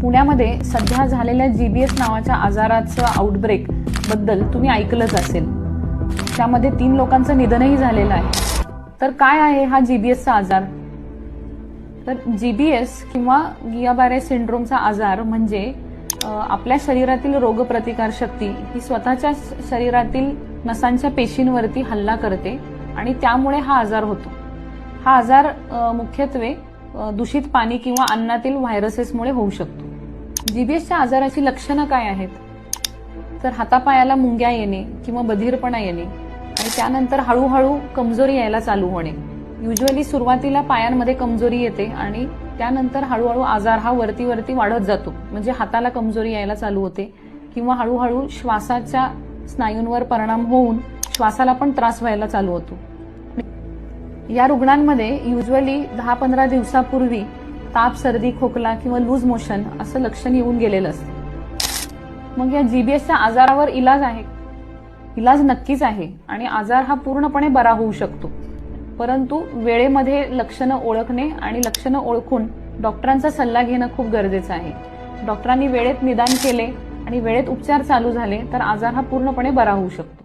पुण्यामध्ये सध्या झालेल्या जी बी एस नावाच्या आजाराचं आउटब्रेकबद्दल तुम्ही ऐकलंच असेल. त्यामध्ये तीन लोकांचं निधनही झालेलं आहे. तर काय आहे हा जी बी एसचा आजार? तर जी बी एस किंवा गियाबारे सिंड्रोमचा आजार म्हणजे आपल्या शरीरातील रोगप्रतिकार शक्ती ही स्वतःच्या शरीरातील नसांच्या पेशींवरती हल्ला करते आणि त्यामुळे हा आजार होतो. हा आजार मुख्यत्वे दूषित पाणी किंवा अन्नातील व्हायरसेसमुळे होऊ शकतो. जीबीएसच्या आजाराची लक्षणं काय आहेत? तर हातापायाला मुंग्या येणे किंवा बधीरपणा येणे आणि त्यानंतर हळूहळू कमजोरी यायला चालू होणे. युजली सुरुवातीला पायांमध्ये कमजोरी येते आणि त्यानंतर हळूहळू आजार हा वरती वरती वाढत जातो. म्हणजे हाताला कमजोरी यायला चालू होते किंवा हळूहळू श्वासाच्या स्नायूंवर परिणाम होऊन श्वासाला पण त्रास व्हायला चालू होतो. या रुग्णांमध्ये युजली दहा पंधरा दिवसापूर्वी ताप सर्दी खोकला किंवा लूज मोशन असं लक्षण येऊन गेलेलं असतं. मग या जीबीएसच्या आजारावर इलाज आहे. इलाज नक्कीच आहे आणि आजार हा पूर्णपणे बरा होऊ शकतो. परंतु वेळेमध्ये लक्षणं ओळखणे आणि लक्षणं ओळखून डॉक्टरांचा सल्ला घेणं खूप गरजेचं आहे. डॉक्टरांनी वेळेत निदान केले आणि वेळेत उपचार चालू झाले तर आजार हा पूर्णपणे बरा होऊ शकतो.